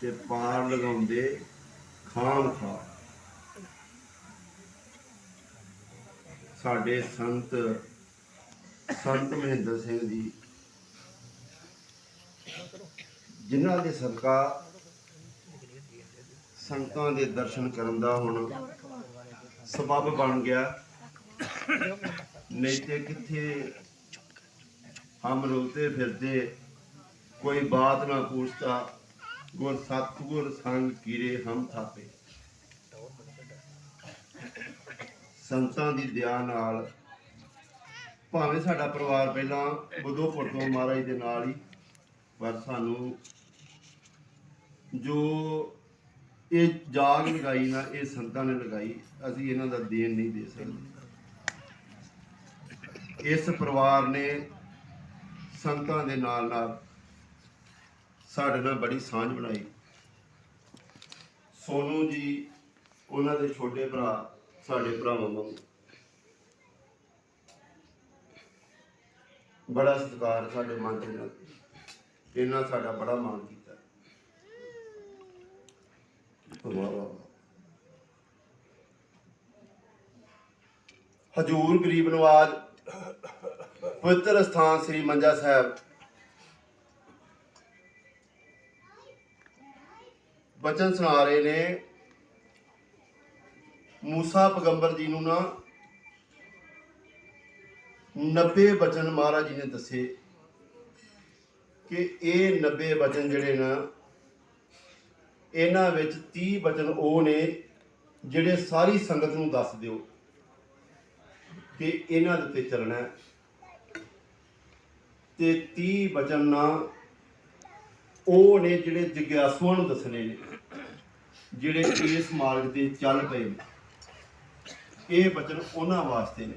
ਤੇ ਪਾਰ ਲਗਾਉਂਦੇ ਖਾਮ ਖਾ। ਸਾਡੇ ਸੰਤ ਸੰਤ ਮਹਿੰਦਰ ਸਿੰਘ ਜੀ, ਜਿਨ੍ਹਾਂ ਦੇ ਸਦਕਾ ਸੰਤਾਂ ਦੇ ਦਰਸ਼ਨ ਕਰਨ ਦਾ ਹੁਣ ਸਬਬ ਬਣ ਗਿਆ। ਨਹੀਂ ਤੇ ਕਿੱਥੇ ਹਮ ਰੋਤੇ ਫਿਰਦੇ, ਕੋਈ ਬਾਤ ਨਾ ਪੁੱਛਤਾ ਗੁਰ ਸਤਗੁਰ ਸੰਗ ਕੀਰੇ ਹਮ ਥਾਪੇ। ਸੰਤਾਂ ਦੀ ਦਇਆ ਨਾਲ, ਭਾਵੇਂ ਸਾਡਾ ਪਰਿਵਾਰ ਪਹਿਲਾਂ ਬੁੱਧੋਪੁਰ ਤੋਂ ਮਹਾਰਾਜ ਦੇ ਨਾਲ ਹੀ, ਪਰ ਸਾਨੂੰ ਜੋ ਇਹ ਜਾਗ ਲਗਾਈ ਨਾ, ਇਹ ਸੰਤਾਂ ਨੇ ਲਗਾਈ, ਅਸੀਂ ਇਹਨਾਂ ਦਾ ਦੇਣ ਨਹੀਂ ਦੇ ਸਕਦੇ। ਇਸ ਪਰਿਵਾਰ ਨੇ ਸੰਤਾਂ ਦੇ ਨਾਲ ਨਾਲ ਸਾਡੇ ਨਾਲ ਬੜੀ ਸਾਂਝ ਬਣਾਈ। ਸੋਨੂ ਜੀ, ਉਹਨਾਂ ਦੇ ਛੋਟੇ ਭਰਾ, ਸਾਡੇ ਭਰਾਵਾਂ ਵਾਂਗੂ। ਬੜਾ ਸਤਿਕਾਰ ਸਾਡੇ ਮੰਤਰੀ ਨਾਲ। ਇਹਨਾਂ ਸਾਡਾ ਬੜਾ ਮਾਣ ਕੀਤਾ। ਹਜੂਰ ਗਰੀਬ ਨਵਾਜ, ਪਵਿੱਤਰ ਸਥਾਨ ਸ੍ਰੀ ਮੰਜਾ ਸਾਹਿਬ। ਬਚਨ ਸੁਣਾ ਰਹੇ ਨੇ। ਮੂਸਾ ਪੈਗੰਬਰ ਜੀ ਨੂੰ ਨਾ 90 ਬਚਨ ਮਹਾਰਾਜ ਜੀ ਨੇ ਦੱਸੇ ਕਿ ਇਹ 90 ਬਚਨ ਜਿਹੜੇ ਨਾ, ਇਹਨਾਂ ਵਿੱਚ 30 ਬਚਨ ਉਹ ਨੇ ਜਿਹੜੇ ਸਾਰੀ ਸੰਗਤ ਨੂੰ ਦੱਸ ਦਿਓ ਕਿ ਇਹਨਾਂ ਦੇ ਉੱਤੇ ਚੱਲਣਾ ਹੈ। ਤੇ 30 ਬਚਨ ਨਾ ਉਹ ਨੇ ਜਿਹੜੇ ਜਿਗਿਆਸੂਆਂ ਨੂੰ ਦੱਸਣੇ ਨੇ। ਜਿਹੜੇ ਇਸ ਮਾਰਗ ਤੇ ਚੱਲ ਪਏ ਨੇ। ਇਹ ਬਚਨ ਉਹਨਾਂ ਵਾਸਤੇ ਨੇ।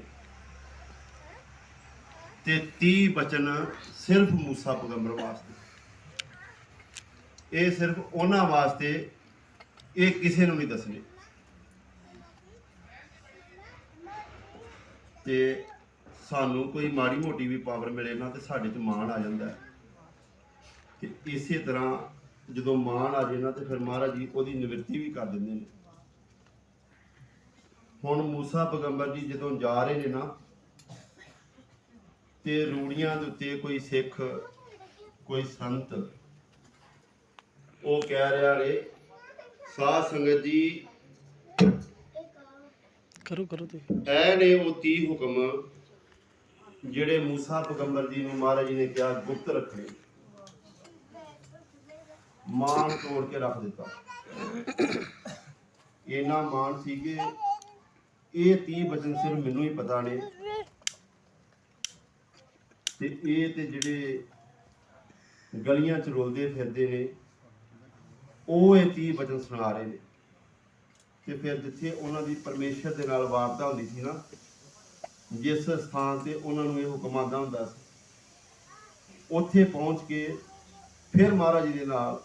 ਤੇ 30 ਬਚਨ ਸਿਰਫ ਮੂਸਾ ਪੈਗੰਬਰ ਵਾਸਤੇ। ਇਹ ਸਿਰਫ ਉਹਨਾਂ ਵਾਸਤੇ ਇਹ ਕਿਸੇ ਨੂੰ ਨਹੀਂ ਦੱਸਣੇ। ਤੇ ਸਾਨੂੰ ਕੋਈ ਮਾੜੀ ਮੋਟੀ ਵੀ ਪਾਵਰ ਮਿਲੇ ਨਾ ਤੇ ਸਾਡੇ 'ਚ ਮਾਣ ਆ ਜਾਂਦਾ ਤੇ ਇਸੇ ਤਰ੍ਹਾਂ ਜਦੋਂ ਮਾਣ ਆ ਜੇ ਨਾ ਤੇ ਫਿਰ ਮਹਾਰਾਜ ਜੀ ਉਹਦੀ ਨਿਵਰਤੀ ਵੀ ਕਰ ਦਿੰਦੇ ਨੇ। ਹੁਣ ਮੂਸਾ ਪੈਗੰਬਰ ਜੀ ਜਦੋਂ ਜਾ ਰਹੇ ਨੇ ਨਾ ਤੇ ਰੂੜੀਆਂ ਦੇ ਉੱਤੇ ਕੋਈ ਸਿੱਖ ਕੋਈ ਸੰਤ ਉਹ ਕਹਿ ਰਿਹਾ ਨੇ ਸਾਧ ਸੰਗਤ ਜੀ ਕਰੋ ਕਰੋ ਤੇ ਐ ਨੇ ਉਹ 30 ਹੁਕਮ ਜਿਹੜੇ ਮੂਸਾ ਪੈਗੰਬਰ ਜੀ ਨੂੰ ਮਹਾਰਾਜ ਜੀ ਨੇ ਕਿਹਾ ਗੁਪਤ ਰੱਖਣੇ। ਮਾਨ ਤੋੜ ਕੇ ਰੱਖ ਦਿੱਤਾ। ਇਹਨਾਂ ਮਾਨ ਸੀ ਕਿ ਇਹ 30 ਬਚਨ ਸਿਰਫ ਮੈਨੂੰ ਹੀ ਪਤਾ ਨੇ। ਤੇ ਇਹ ਤੇ ਜਿਹੜੇ ਗਲੀਆਂ ਚ ਰੋਲਦੇ ਫਿਰਦੇ ਨੇ, ਉਹ ਇਹ 30 ਬਚਨ ਸੁਣਾ ਰਹੇ ਨੇ। ਤੇ ਫਿਰ ਜਿੱਥੇ ਉਹਨਾਂ ਦੀ ਪਰਮੇਸ਼ਰ ਦੇ ਨਾਲ ਵਾਰਤਾ ਹੁੰਦੀ ਸੀ ਨਾ, ਜਿਸ ਸਥਾਨ ਤੇ ਉਹਨਾਂ ਨੂੰ ਇਹ ਹੁਕਮ ਆਉਂਦਾ ਹੁੰਦਾ ਸੀ, ਉੱਥੇ ਪਹੁੰਚ ਕੇ ਫਿਰ ਮਹਾਰਾਜ ਜੀ ਦੇ ਨਾਲ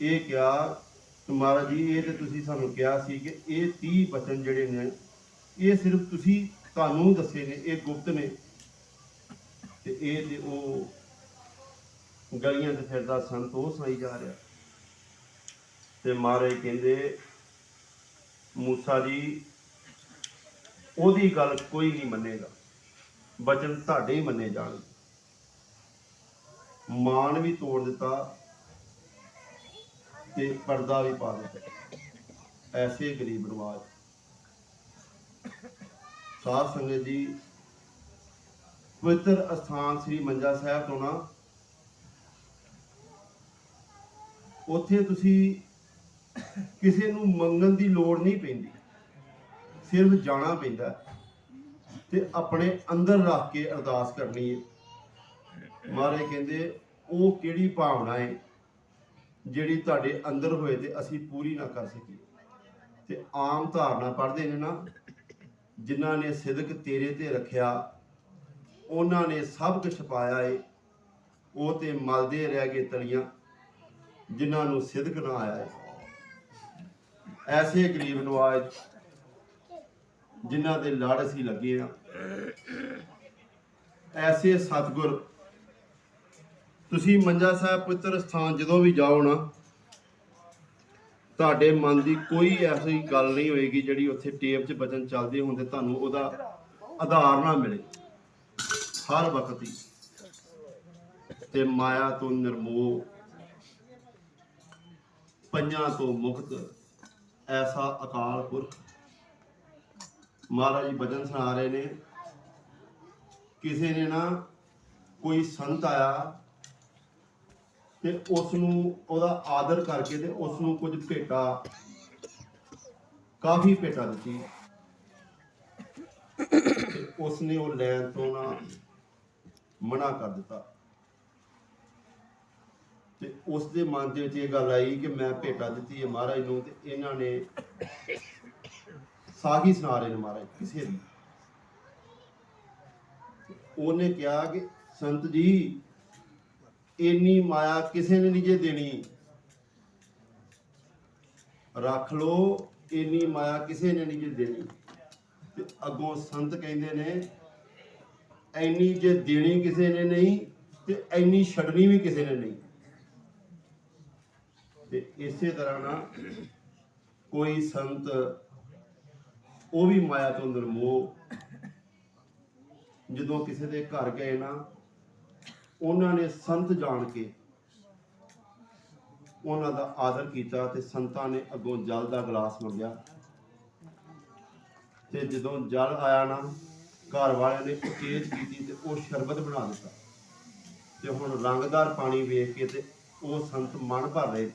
ਇਹ ਕਿਹਾ ਮਹਾਰਾਜ ਜੀ, ਇਹ ਤੇ ਤੁਸੀਂ ਸਾਨੂੰ ਕਿਹਾ ਸੀ ਕਿ ਇਹ 30 ਬਚਨ ਜਿਹੜੇ ਨੇ, ਇਹ ਸਿਰਫ ਤੁਸੀਂ ਤੁਹਾਨੂੰ ਦੱਸੇ ਨੇ, ਇਹ ਗੁਪਤ ਨੇ। ਤੇ ਇਹ ਤੇ ਉਹ ਗਲੀਆਂ 'ਚ ਫਿਰਦਾ ਸੰਤ ਉਹ ਜਾ ਰਿਹਾ। ਤੇ ਮਹਾਰਾਜ ਕਹਿੰਦੇ, ਮੂਸਾ ਜੀ, ਉਹਦੀ ਗੱਲ ਕੋਈ ਨਹੀਂ ਮੰਨੇਗਾ। ਬਚਨ ਤੁਹਾਡੇ ਹੀ ਮੰਨੇ ਜਾਣਗੇ। ਮਾਨ ਵੀ ਤੋੜ ਦਿੱਤਾ ਤੇ ਪਰਦਾ ਵੀ ਪਾ ਦਿੱਤਾ। ਐਸੇ ਗਰੀਬ ਨਵਾਜ ਸਾਧ ਸੰਗਤ ਜੀ, ਪਵਿੱਤਰ ਅਸਥਾਨ ਸ੍ਰੀ ਮੰਜਾ ਸਾਹਿਬ ਤੋਂ ਨਾ, ਉੱਥੇ ਤੁਸੀਂ ਕਿਸੇ ਨੂੰ ਮੰਗਣ ਦੀ ਲੋੜ ਨਹੀਂ ਪੈਂਦੀ। ਸਿਰਫ ਜਾਣਾ ਪੈਂਦਾ ਤੇ ਆਪਣੇ ਅੰਦਰ ਰੱਖ ਕੇ ਅਰਦਾਸ ਕਰਨੀ ਹੈ। ਮਹਾਰਾਜ ਕਹਿੰਦੇ, ਉਹ ਕਿਹੜੀ ਭਾਵਨਾ ਹੈ? ਜਿਹੜੀ ਤੁਹਾਡੇ ਅੰਦਰ ਹੋਏ ਤੇ ਅਸੀਂ ਪੂਰੀ ਨਾ ਕਰ ਸਕੀਏ। ਤੇ ਆਮ ਧਾਰਨਾ ਪੜ੍ਹਦੇ ਨੇ ਨਾ, ਜਿਨ੍ਹਾਂ ਨੇ ਸਿਦਕ ਤੇਰੇ ਤੇ ਰੱਖਿਆ, ਉਹਨਾਂ ਨੇ ਸਭ ਕੁਝ ਪਾਇਆ ਏ, ਉਹ ਤੇ ਮਲਦੇ ਰਹਿ ਗਏ ਤਲੀਆਂ, ਜਿਨ੍ਹਾਂ ਨੂੰ ਸਿਦਕ ਨਾ ਆਇਆ ਏ। ਐਸੇ ਗਰੀਬ ਨਵਾਜ, ਜਿਨ੍ਹਾਂ ਦੇ ਲੜ ਅਸੀਂ ਲੱਗੇ ਆ। ਐਸੇ ਸਤਿਗੁਰ ਤੁਸੀਂ ਮੰਜਾ ਸਾਹਿਬ ਪਵਿੱਤਰ ਸਥਾਨ ਜਦੋਂ ਵੀ ਜਾਓ ਨਾ, ਤੁਹਾਡੇ ਮਨ ਦੀ ਕੋਈ ਐਸੀ ਗੱਲ ਨਹੀਂ ਹੋਏਗੀ ਜਿਹੜੀ ਉੱਥੇ ਟੇਪ 'ਚ ਬਚਨ ਚੱਲਦੇ ਹੁੰਦੇ, ਤੁਹਾਨੂੰ ਉਹਦਾ ਆਧਾਰ ਨਾ ਮਿਲੇ। ਹਰ ਵਕਤ ਹੀ। ਤੇ ਮਾਇਆ ਤੋਂ ਨਿਰਮੋਹ, ਪੰਜਾਂ ਤੋਂ ਮੁਕਤ ਐਸਾ ਅਕਾਲ ਪੁਰਖ ਮਹਾਰਾਜ ਜੀ ਭਜਨ ਸੁਣਾ ਰਹੇ ਨੇ, ਕਿਸੇ ਨੇ ਨਾ ਕੋਈ ਸੰਤ ਆਇਆ ਤੇ ਉਸ ਨੂੰ ਉਹਦਾ ਆਦਰ ਕਰਕੇ ਤੇ ਉਸ ਨੂੰ ਕੁਝ ਭੇਟਾ। ਕਾਫੀ ਭੇਟਾ ਦਿੱਤੀ। ਤੇ ਉਸ ਨੇ ਉਹ ਲੈਣ ਤੋਂ ਨਾ ਮਨਾ ਕਰ ਦਿੱਤਾ। ਤੇ ਉਸ ਦੇ ਮਨ ਦੇ ਵਿੱਚ ਇਹ ਗੱਲ ਆਈ ਕਿ ਮੈਂ ਭੇਟਾ ਦਿੱਤੀ ਹੈ ਮਹਾਰਾਜ ਨੂੰ ਤੇ ਇਹਨਾਂ ਨੇ ਸਾਖੀ ਸੁਣਾ ਰਹੇ ਨੇ ਮਹਾਰਾਜ ਕਿਸੇ ਦੀ। ਉਹਨੇ ਕਿਹਾ ਕਿ ਸੰਤ ਜੀ ਇੰਨੀ ਮਾਇਆ ਕਿਸੇ ਨੇ ਨਹੀਂ ਜੇ ਦੇਣੀ। ਰੱਖ ਲੋ ਇੰਨੀ ਮਾਇਆ ਕਿਸੇ ਨੇ ਨਹੀਂ ਜੇ ਦੇਣੀ। ਤੇ ਅੱਗੋਂ ਸੰਤ ਕਹਿੰਦੇ ਨੇ ਐਨੀ ਜੇ ਦੇਣੀ ਕਿਸੇ ਨੇ ਨਹੀਂ, ਤੇ ਐਨੀ ਛੱਡਣੀ ਵੀ ਕਿਸੇ ਨੇ ਨਹੀਂ। ਤੇ ਇਸੇ ਤਰ੍ਹਾਂ ਨਾ ਕੋਈ ਸੰਤ ਉਹ ਵੀ ਮਾਇਆ ਤੋਂ ਨਿਰਮੋਹ। ਜਦੋਂ ਕਿਸੇ ਦੇ ਘਰ ਗਏ ਨਾ ਉਹਨਾਂ ਨੇ ਸੰਤ ਜਾਣ ਕੇ ਉਹਨਾਂ ਦਾ ਆਦਰ ਕੀਤਾ ਤੇ ਸੰਤਾਂ ਨੇ ਅੱਗੋਂ ਜਲ ਦਾ ਗਲਾਸ ਮੰਗਿਆ। ਤੇ ਜਦੋਂ ਜਲ ਆਇਆ ਨਾ, ਘਰ ਵਾਲਿਆਂ ਨੇ ਉਚੇਚ ਕੀਤੀ ਤੇ ਉਹ ਸ਼ਰਬਤ ਬਣਾ ਦਿੱਤਾ। ਤੇ ਹੁਣ ਰੰਗਦਾਰ ਪਾਣੀ ਵੇਖ ਕੇ ਤੇ ਉਹ ਸੰਤ ਮਨ ਭਰ ਰਹੇ।